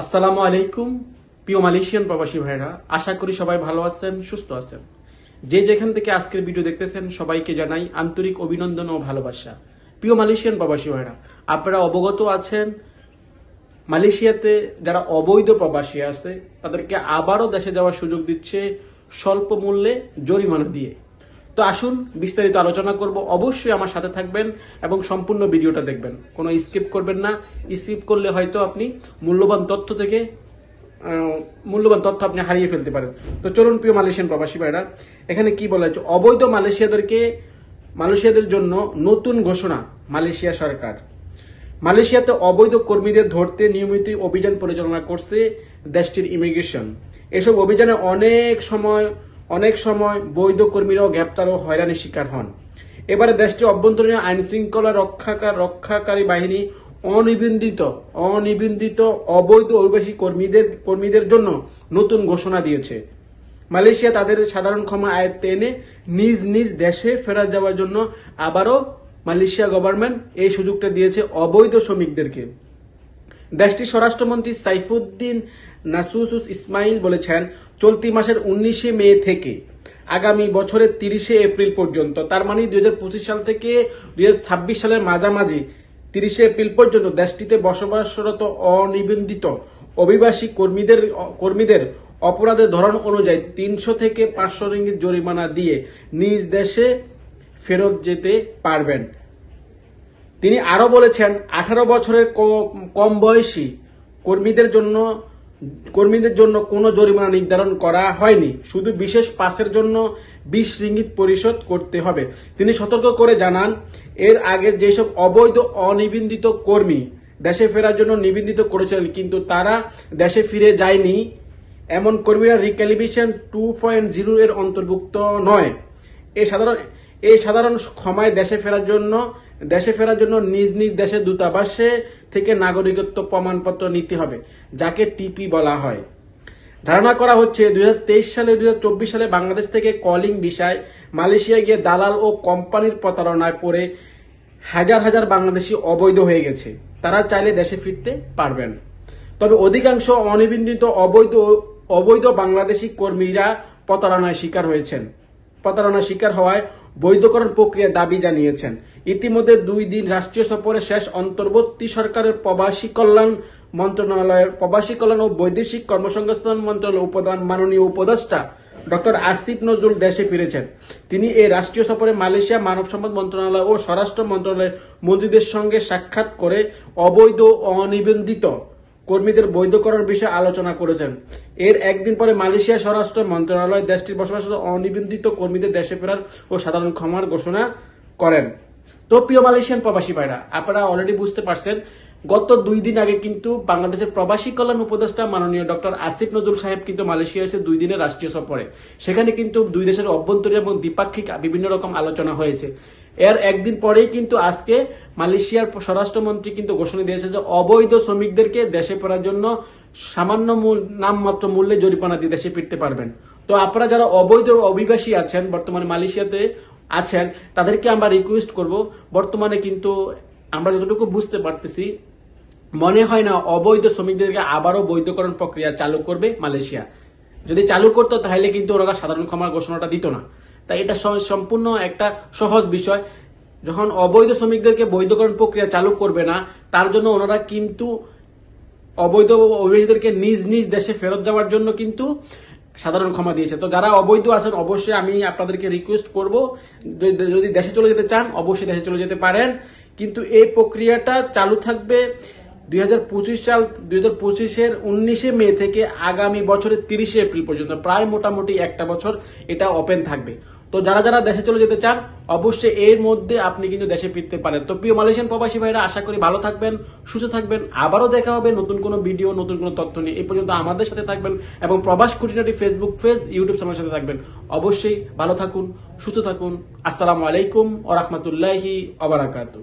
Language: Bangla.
আসসালামু আলাইকুম, প্রিয় মালয়েশিয়ান প্রবাসী ভাইরা আশা করি সবাই ভালো আছেন, সুস্থ আছেন। যে যেখান থেকে আজকের ভিডিও দেখতেছেন, সবাইকে জানাই আন্তরিক অভিনন্দন ও ভালোবাসা। প্রিয় মালয়েশিয়ান প্রবাসী ভাইরা আপনারা অবগত আছেন, মালয়েশিয়াতে যারা অবৈধ প্রবাসী আছে, তাদেরকে আবারও দেশে যাওয়ার সুযোগ দিচ্ছে স্বল্প মূল্যে জরিমানা দিয়ে। তো আসুন, বিস্তারিত আলোচনা করব। অবশ্যই আমার সাথে থাকবেন এবং সম্পূর্ণ ভিডিওটা দেখবেন। কোনো স্কিপ করবেন না। স্কিপ করলে হয়তো আপনি মূল্যবান তথ্য থেকে মূল্যবান তথ্য আপনি হারিয়ে ফেলতে পারেন। তো চলুন, প্রিয় মালয়েশিয়ান প্রবাসী ভাইরা, এখানে কি বলা হচ্ছে অবৈধ মালয়েশিয়াদেরকে, মালয়েশিয়াদের জন্য নতুন ঘোষণা মালয়েশিয়া সরকার। মালয়েশিয়াতে অবৈধ কর্মীদের ধরতে নিয়মিত অভিযান পরিচালনা করছে দেশটির ইমিগ্রেশন। এসব অভিযানে অনেক সময় অনেক সময় বৈধ কর্মীরাও গ্রেপ্তার ও হয়রানির শিকার হন। এবারে দেশটির অভ্যন্তরীণ আইন শৃঙ্খলা রক্ষাকার রক্ষাকারী বাহিনী অনিবন্ধিত অনিবন্ধিত অবৈধ অভিবাসী কর্মীদের কর্মীদের জন্য নতুন ঘোষণা দিয়েছে। মালয়েশিয়া তাদের সাধারণ ক্ষমা আয়ত্তে এনে নিজ নিজ দেশে ফেরত যাওয়ার জন্য আবারও মালয়েশিয়া গভর্নমেন্ট এই সুযোগটা দিয়েছে অবৈধ শ্রমিকদেরকে। দেশটির স্বরাষ্ট্রমন্ত্রী সাইফুদ্দিন নাসুসুস ইসমাইল বলেছেন, চলতি মাসের উনিশে মে থেকে আগামী বছরের তিরিশে এপ্রিল পর্যন্ত, তার মানে দুই হাজার পঁচিশ সাল থেকে দুই হাজার ছাব্বিশ সালের মাঝামাঝি তিরিশে এপ্রিল পর্যন্ত দেশটিতে বসবাসরত অনিবন্ধিত অভিবাসী কর্মীদের কর্মীদের অপরাধের ধরন অনুযায়ী তিনশো থেকে পাঁচশো রিঙ্গিত জরিমানা দিয়ে নিজ দেশে ফেরত যেতে পারবেন। তিনি আরও বলেছেন, আঠারো বছরের কম বয়সী কর্মীদের জন্য কর্মীদের জন্য কোনো জরিমানা নির্ধারণ করা হয়নি। শুধু বিশেষ পাসের জন্য বিশ রিঙ্গিত পরিশোধ করতে হবে। তিনি সতর্ক করে জানান, এর আগে যেসব অবৈধ, অনিবন্ধিত কর্মী দেশে ফেরার জন্য নিবন্ধিত করেছিলেন, কিন্তু তারা দেশে ফিরে যায়নি। এমন কর্মীরা রিক্যালিভিশন টু পয়েন্ট জিরো এর অন্তর্ভুক্ত নয়। এ সাধারণ এই সাধারণ ক্ষমায় দেশে ফেরার জন্য, দেশে ফেরার জন্য নিজ নিজ দেশের দূতাবাসে থেকে নাগরিকত্ব প্রমাণপত্র নিতে হবে, যাকে টিপি বলা হয়। ধারণা করা হচ্ছে দু হাজার তেইশ সালে দু হাজার চব্বিশ সালে বাংলাদেশ থেকে কলিং বিষয় মালয়েশিয়া গিয়ে দালাল ও কোম্পানির প্রতারণায় পড়ে হাজার হাজার বাংলাদেশি অবৈধ হয়ে গেছে। তারা চাইলে দেশে ফিরতে পারবেন। তবে অধিকাংশ অনিবন্ধিত অবৈধ অবৈধ বাংলাদেশি কর্মীরা প্রতারণায় শিকার হয়েছেন। প্রতারণার শিকার হওয়ায় বৈধকরণ প্রক্রিয়া দাবি জানিয়েছেন। ইতিমধ্যে দুই দিন রাষ্ট্রীয় সফরে শেষ অন্তর্বর্তী সরকারের প্রবাসী কল্যাণ মন্ত্রণালয়ের প্রবাসী কল্যাণ ও বৈদেশিক কর্মসংস্থান মন্ত্রণালয়ের উপদান মাননীয় উপদেষ্টা ডক্টর আসিফ নজরুল দেশে ফিরেছেন। তিনি এই রাষ্ট্রীয় সফরে মালয়েশিয়া মানব সম্পদ মন্ত্রণালয় ও স্বরাষ্ট্র মন্ত্রণালয়ের মন্ত্রীদের সঙ্গে সাক্ষাৎ করে অবৈধ ও অনিবন্ধিত কর্মীদের বৈধকরণ বিষয়ে আলোচনা করেছেন। এর একদিন পরে মালয়েশিয়া স্বরাষ্ট্র মন্ত্রণালয় দেশটির বসবাসরত অনিবন্ধিত কর্মীদের দেশে ফেরার ও সাধারণ ক্ষমার ঘোষণা করেন। তো প্রিয় মালয়েশিয়ান প্রবাসী ভাইরা, আপনারা অলরেডি বুঝতে পারছেন গত দুই দিন আগে কিন্তু বাংলাদেশের প্রবাসী কল্যাণ উপদেষ্টা মাননীয় ডক্টর আসিফ নজরুল সাহেব কিন্তু মালয়েশিয়া এসে দুই দিনের রাষ্ট্রীয় সফরে। সেখানে কিন্তু দুই দেশের অভ্যন্তরীণ এবং দ্বিপাক্ষিক বিভিন্ন রকম আলোচনা হয়েছে। এর একদিন পরেই কিন্তু আজকে মালয়েশিয়ার স্বরাষ্ট্রমন্ত্রী কিন্তু ঘোষণা দিয়েছে যে অবৈধ শ্রমিকদেরকে দেশে ফেরার জন্য সামান্য নামমাত্র মূল্যে জরিমানা দিয়ে দেশে ফিরতে পারবেন। তো আপনারা যারা অবৈধ অভিবাসী আছেন, বর্তমানে মালয়েশিয়াতে আছেন, তাদেরকে আমরা রিকোয়েস্ট করব। বর্তমানে কিন্তু আমরা যতটুকু বুঝতে পারতেছি মনে হয় না অবৈধ শ্রমিকদেরকে আবারও বৈধকরণ প্রক্রিয়া চালু করবে মালয়েশিয়া। যদি চালু করতো, তাহলে কিন্তু ওনারা সাধারণ ক্ষমার ঘোষণাটা দিত না। তাই এটা সম্পূর্ণ একটা সহজ বিষয়। যখন অবৈধ শ্রমিকদেরকে বৈধকরণ প্রক্রিয়া চালু করবে না, তার জন্য ওনারা কিন্তু অবৈধ অভিবাসীদেরকে নিজ নিজ দেশে ফেরত যাওয়ার জন্য কিন্তু সাধারণ ক্ষমা দিয়েছে। তো যারা অবৈধ আছেন, অবশ্যই আমি আপনাদেরকে রিকোয়েস্ট করব যদি দেশে চলে যেতে চান, অবশ্যই দেশে চলে যেতে পারেন। কিন্তু এই প্রক্রিয়াটা চালু থাকবে দুই হাজার পঁচিশ সাল, দুই হাজার পঁচিশের উনিশে মে থেকে আগামী বছরের তিরিশে এপ্রিল পর্যন্ত, প্রায় মোটামুটি একটা বছর এটা ওপেন থাকবে। তো যারা যারা দেশে চলে যেতে চান, অবশ্যই এর মধ্যে আপনি কিন্তু দেশে ফিরতে পারেন। তো প্রিয় মালয়েশিয়ান প্রবাসী ভাইরা, আশা করি ভালো থাকবেন, সুস্থ থাকবেন, আবারও দেখা হবে নতুন কোনো ভিডিও, নতুন কোনো তথ্য নিয়ে। এই পর্যন্ত আমাদের সাথে থাকবেন এবং প্রবাস খুঁটিনাটি ফেসবুক পেজ ইউটিউব চ্যানেলের সাথে থাকবেন। অবশ্যই ভালো থাকুন, সুস্থ থাকুন। আসসালামু আলাইকুম ও রহমতুল্লাহি অবরাকাতু